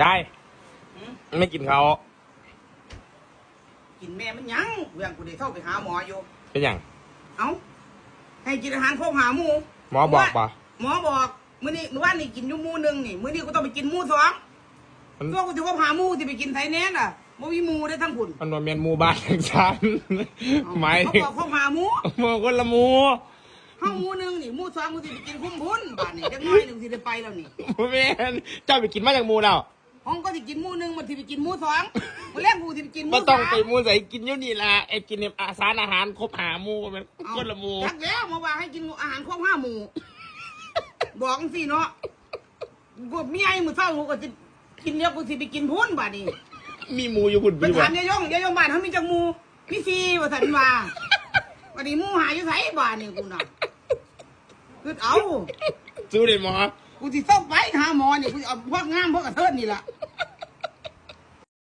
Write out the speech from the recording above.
ยายหืม ไม่กินเขาวกินแม่มันหยังเรื่องกูได้เข้าไปหาหมออยู่ เป็นอย่างเอ้า ให้กินอาหารครบหาหมู หมอบอกปะหมอบอกมื้อนี้มื้อวานนี่กินอยู่หมูหนึงนี่ มื้อนี้กูต้องไปกินหมูสองมันตัวกูถือว่าหาหมูที่ไปกินไทยแน่น่ะบ่มีหมูได้ทั้งพุ่นมันว่าเมียนหมูบ้านทั้งชั้นหมายเขาถึงบอกครบหาหมูหมูคนละหมูเฮาหมูหนึงนี่หมูสองกูสิไปกินคุ้มพุ่นบ้านนี่จักหน้อยหนึงสิได้ไปแล้วนี่แม่นเจ้าไปกินมาจากหมูแล้ว ห้องก็สิกินหมูหนึงมันสิไปกินหมูสองมื้อแรกกูสิไปกินหมูไม่ต้องสามไปหมูใส่กินอยู่นี่ละไอ้กินเนี่ยอาสารอาหารครบหาหมูมันเอาคนละหมูจักแล้วมาว่าให้กินอาหารครบห้าหมู่บอกสิเนาะกูเมียไอ้มือเศร้ากูก็จะกินเดียวกูสิไปกินพุ่นบ่านี่มีหมูอยู่หุ่นไปพี่บ่ถามยายยงยายยงบ้านเขามีจักหมูมีสี่ว่าสันว่าวันนี้หมูหาอยู่ไสบ้านนี่กูน่ะคือเอาสู้เลยหมอ กูสิส่งไปหาหมอนี่กูสิเอาพวกงามพวกกระเทิดนี่ล่ะ